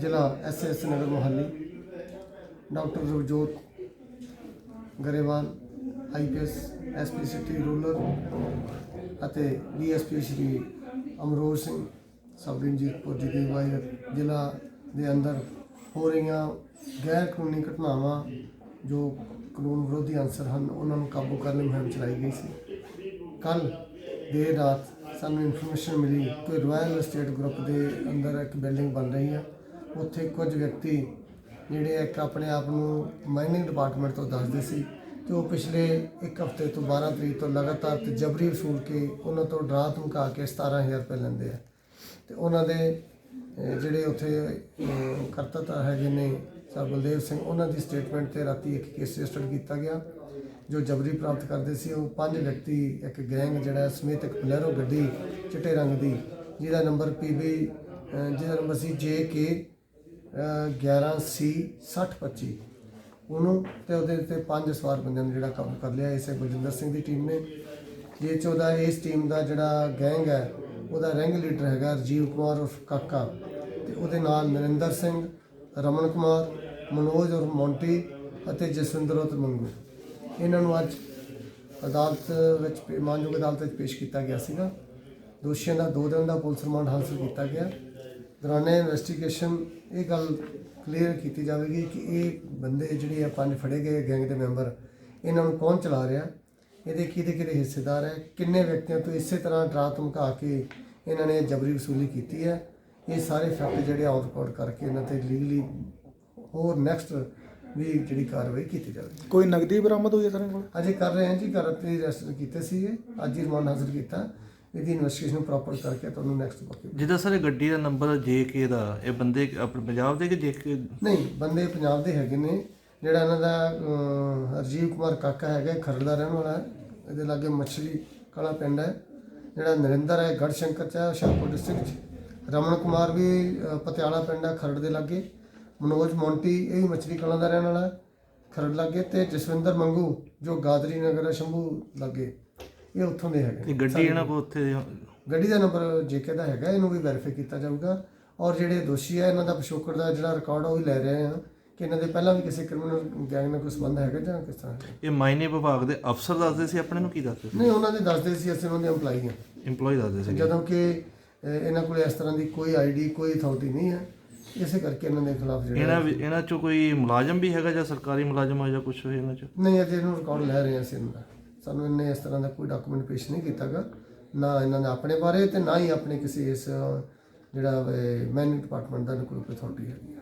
ਜ਼ਿਲ੍ਹਾ SS Nagar Mohali, doctor Ravjot Grewal IPS SP city rural ਅਤੇ DSP Shri Amroj Singh, ਸਬ ਰਣਜੀਤਪੁਰ ਜੀ ਦੀ ਅਗਵਾਈ ਜ਼ਿਲ੍ਹਾ ਦੇ ਅੰਦਰ ਹੋ ਰਹੀਆਂ ਗੈਰ ਕਾਨੂੰਨੀ ਘਟਨਾਵਾਂ ਜੋ ਕਾਨੂੰਨ ਵਿਰੋਧੀ ਅਨਸਰ ਹਨ, ਉਹਨਾਂ ਨੂੰ ਕਾਬੂ ਕਰਨ ਲਈ ਮੁਹਿੰਮ ਚਲਾਈ ਗਈ ਸੀ। ਕੱਲ ਦੇਰ ਰਾਤ ਸਾਨੂੰ ਇਨਫੋਰਮੇਸ਼ਨ ਮਿਲੀ ਕਿ ਰਾਇਲ ਸਟੇਟ ਗਰੁੱਪ ਦੇ ਅੰਦਰ ਇੱਕ ਬਿਲਡਿੰਗ ਬਣ ਰਹੀ ਹੈ। ਉੱਥੇ ਕੁਝ ਵਿਅਕਤੀ ਜਿਹੜੇ ਇੱਕ ਆਪਣੇ ਆਪ ਨੂੰ ਮਾਈਨਿੰਗ ਡਿਪਾਰਟਮੈਂਟ ਤੋਂ ਦੱਸਦੇ ਸੀ ਕਿ ਉਹ ਪਿਛਲੇ ਇੱਕ ਹਫ਼ਤੇ ਤੋਂ 12 ਤਰੀਕ ਤੋਂ ਲਗਾਤਾਰ ਤੇ ਜਬਰੀ ਵਸੂਲ ਕੇ ਉਹਨਾਂ ਤੋਂ ਡਰਾ ਧਮਕਾ ਕੇ 17000 ਰੁਪਏ ਲੈਂਦੇ ਆ। ਤੇ ਉਹਨਾਂ ਦੇ ਜਿਹੜੇ ਉੱਥੇ ਕਰਤਾ ਹੈਗੇ ਨੇ ਸਰ ਬਲਦੇਵ ਸਿੰਘ, ਉਹਨਾਂ ਦੀ ਸਟੇਟਮੈਂਟ ਤੇ ਰਾਤੀ ਇੱਕ ਕੇਸ ਰਜਿਸਟਰ ਕੀਤਾ ਗਿਆ, ਜੋ ਜਬਰੀ ਪ੍ਰਾਪਤ ਕਰਦੇ ਸੀ। ਉਹ ਪੰਜ ਵਿਅਕਤੀ, ਇੱਕ ਗੈਂਗ ਜਿਹੜਾ ਸਮੇਤ ਇੱਕ ਬਲੈਰੋ ਗੱਡੀ ਚਿੱਟੇ ਰੰਗ ਦੀ, ਜਿਹਦਾ ਨੰਬਰ ਪੀਬੀ ਜਿਹਦਾ ਨੰਬਰ ਸੀ JK 11C 6025 ਉਹਨੂੰ ਤੇ ਉਹਦੇ ਤੇ ਪੰਜ ਸਵਾਰ ਬੰਦਿਆਂ ਨੂੰ ਜਿਹੜਾ ਕਾਬੂ ਕਰ ਲਿਆ, ਇਸੇ ਬਲਜਿੰਦਰ ਸਿੰਘ ਦੀ ਟੀਮ ਨੇ। ਜੇ ਚ ਉਹਦਾ ਇਸ ਟੀਮ ਦਾ ਜਿਹੜਾ ਗੈਂਗ ਹੈ, ਉਹਦਾ ਰੈਂਗ ਲੀਡਰ ਹੈਗਾ ਰਜੀਵ ਕੁਮਾਰ ਉਰਫ ਕਾਕਾ। ਤੇ ਉਹਦੇ ਨਾਲ ਨਰਿੰਦਰ ਸਿੰਘ, ਰਮਨ ਕੁਮਾਰ, ਮਨੋਜ ਔਰ ਮੌਂਟੀ ਅਤੇ ਜਸਵਿੰਦਰ ਉਤ ਮੰਗੂ। ਇਹਨਾਂ ਨੂੰ ਅੱਜ ਅਦਾਲਤ ਵਿੱਚ ਮਾਨਯੋਗ ਅਦਾਲਤ ਵਿੱਚ ਪੇਸ਼ ਕੀਤਾ ਗਿਆ ਸੀਗਾ। ਦੋਸ਼ੀਆਂ ਦਾ ਦੋ ਦਿਨ ਦਾ ਪੁਲਿਸ ਰਿਮਾਂਡ ਹਾਸਲ ਕੀਤਾ ਗਿਆ। ਦੌਰਾਨੇ ਇਨਵੈਸਟੀਗੇਸ਼ਨ ਇਹ ਗੱਲ ਕਲੀਅਰ ਕੀਤੀ ਜਾਵੇਗੀ ਕਿ ਇਹ ਬੰਦੇ ਜਿਹੜੇ ਆ ਪੰਜ ਫੜੇ ਗਏ ਗੈਂਗ ਦੇ ਮੈਂਬਰ ਇਹਨਾਂ ਨੂੰ ਕੌਣ ਚਲਾ ਰਿਹਾ? ਇਹਦੇ ਕਿਹਦੇ ਕਿਹਦੇ ਹਿੱਸੇਦਾਰ ਹੈ? ਕਿੰਨੇ ਵਿਅਕਤੀਆਂ ਤੋਂ ਇਸੇ ਤਰ੍ਹਾਂ ਡਰਾ ਧਮਕਾ ਕੇ ਇਹਨਾਂ ਨੇ ਜਬਰੀ ਵਸੂਲੀ ਕੀਤੀ ਹੈ? ਇਹ ਸਾਰੇ ਫੈਕਟ ਜਿਹੜੇ ਆਊਟ ਰਿਕਾਰਡ ਕਰਕੇ ਇਹਨਾਂ ਤੇ ਲੀਗਲੀ ਹੋਰ ਨੈਕਸਟ ਵੀ ਜਿਹੜੀ ਕਾਰਵਾਈ ਕੀਤੀ ਜਾਵੇਗੀ। ਕੋਈ ਨਗਦੀ ਬਰਾਮਦ ਹੋਈ ਹੈ ਸਰ ਕੋਲ? ਅਜੇ ਕਰ ਰਹੇ ਹਾਂ ਜੀ ਘਰ ਤੇ ਰੈਸਟ ਕੀਤੇ ਸੀਗੇ। ਅੱਜ ਹੀ ਰਿਮਾਂਡ ਹਾਸਲ ਕੀਤਾ। ਇਹਦੀ ਇਨਵੈਸਟੀਗੇਸ਼ਨ ਪ੍ਰੋਪਰ ਕਰਕੇ ਤੁਹਾਨੂੰ ਨੈਕਸਟ ਬਾਕੀ ਜਿਹਦਾ ਸਰ ਇਹ ਗੱਡੀ ਦਾ ਨੰਬਰ ਕੇ ਦਾ ਇਹ ਬੰਦੇ ਆਪਣੇ ਪੰਜਾਬ ਦੇ ਕਿ ਜੇਕੇ ਨਹੀਂ ਬੰਦੇ ਪੰਜਾਬ ਦੇ ਹੈਗੇ ਨੇ। ਜਿਹੜਾ ਇਹਨਾਂ ਦਾ ਹਰਜੀਵ ਕੁਮਾਰ ਕਾਕਾ ਹੈਗਾ ਖਰੜ ਦਾ ਰਹਿਣ ਵਾਲਾ ਹੈ। ਇਹਦੇ ਲਾਗੇ ਮੱਛਲੀ ਕਲਾ ਪਿੰਡ ਹੈ। ਜਿਹੜਾ ਨਰਿੰਦਰ ਹੈ ਗੜਸ਼ੰਕਰ ਚ ਹੈ ਹੁਸ਼ਿਆਰਪੁਰ ਡਿਸਟ੍ਰਿਕਟ ਚ। ਰਮਨ ਕੁਮਾਰ ਵੀ ਪਟਿਆਲਾ ਪਿੰਡ ਹੈ ਖਰੜ ਦੇ ਲਾਗੇ। ਮਨੋਜ ਮੌਂਟੀ ਇਹ ਵੀ ਮੱਛਲੀ ਕਲਾ ਦਾ ਰਹਿਣ ਵਾਲਾ ਹੈ ਖਰੜ ਲਾਗੇ। ਤੇ ਜਸਵਿੰਦਰ ਮੰਗੂ ਜੋ ਗਾਦਰੀ ਨਗਰ ਸ਼ੰਭੂ ਲਾਗੇ। ਇਹ ਉੱਥੋਂ ਦੇ ਹੈਗੇ ਇਹ ਗੱਡੀ ਇਹਨਾਂ ਕੋ ਉੱਥੇ ਗੱਡੀ ਦਾ ਨੰਬਰ ਜੇਕੇ ਦਾ ਹੈਗਾ ਇਹਨੂੰ ਵੀ ਵੈਰੀਫਾਈ ਕੀਤਾ ਜਾਊਗਾ। ਔਰ ਜਿਹੜੇ ਦੋਸ਼ੀ ਹੈ ਇਹਨਾਂ ਦਾ ਪਿਛੋਕੜ ਦਾ ਜਿਹੜਾ ਰਿਕਾਰਡ ਉਹ ਵੀ ਲੈ ਰਹੇ ਆ ਕਿ ਇਹਨਾਂ ਦੇ ਪਹਿਲਾਂ ਵੀ ਕਿਸੇ ਕ੍ਰਿਮੀਨਲ ਗੈਂਗ ਨਾਲ ਕੋਈ ਸੰਬੰਧ ਹੈਗਾ ਜਾਂ ਕਿਸ ਤਰ੍ਹਾਂ। ਇਹ ਮਾਇਨੇ ਵਿਭਾਗ ਦੇ ਅਫਸਰ ਦੱਸਦੇ ਸੀ ਆਪਣੇ ਨੂੰ ਕੀ ਦੱਸਦੇ ਸੀ? ਨਹੀਂ ਉਹਨਾਂ ਦੇ ਦੱਸਦੇ ਸੀ ਅਸੀਂ ਉਹਨਾਂ ਦੇ EMPLOYE ਹਾਂ EMPLOYE ਦੱਸਦੇ ਸੀ ਜਦੋਂ ਕਿ ਅਹ, ਇਹਨਾਂ ਕੋਲ ਇਸ ਤਰ੍ਹਾਂ ਦੀ ਕੋਈ ਆਈਡੀ ਕੋਈ ਅਥਾਰਟੀ ਨਹੀਂ ਹੈ ਇਸੇ ਕਰਕੇ ਇਹਨਾਂ ਦੇ ਖਿਲਾਫ ਜਿਹੜਾ ਇਹਨਾਂ ਵੀ- ਇਹਨਾਂ ਚੋਂ ਕੋਈ ਮੁਲਾਜ਼ਮ ਵੀ ਹੈਗਾ ਜਾਂ ਸਰਕਾਰੀ ਮੁਲਾਜ਼ਮ ਆ ਜਾਂ ਕੁਝ ਇਹਨਾਂ ਚੋਂ? ਨਹੀਂ ਅਜੇ ਇਹਨੂੰ ਰਿਕਾਰਡ ਲੈ ਰਹੇ ਹਾਂ ਅਸੀਂ ਇਹਨਾਂ ਦਾ। ਸਾਨੂੰ ਇਹਨੇ ਇਸ ਤਰ੍ਹਾਂ ਦਾ ਕੋਈ ਡਾਕੂਮੈਂਟ ਪੇਸ਼ ਨਹੀਂ ਕੀਤਾਗਾ। ਨਾ ਇਹਨਾਂ ਨੇ ਆਪਣੇ ਬਾਰੇ ਤੇ ਨਾ ਹੀ ਆਪਣੇ ਕਿਸੇ ਇਸ ਜਿਹੜਾ ਮੈਨਿਊ ਡਿਪਾਰਟਮੈਂਟ ਦਾ ਕੋਈ ਅਥਾਰਟੀ ਹੈਗੀ ਆ।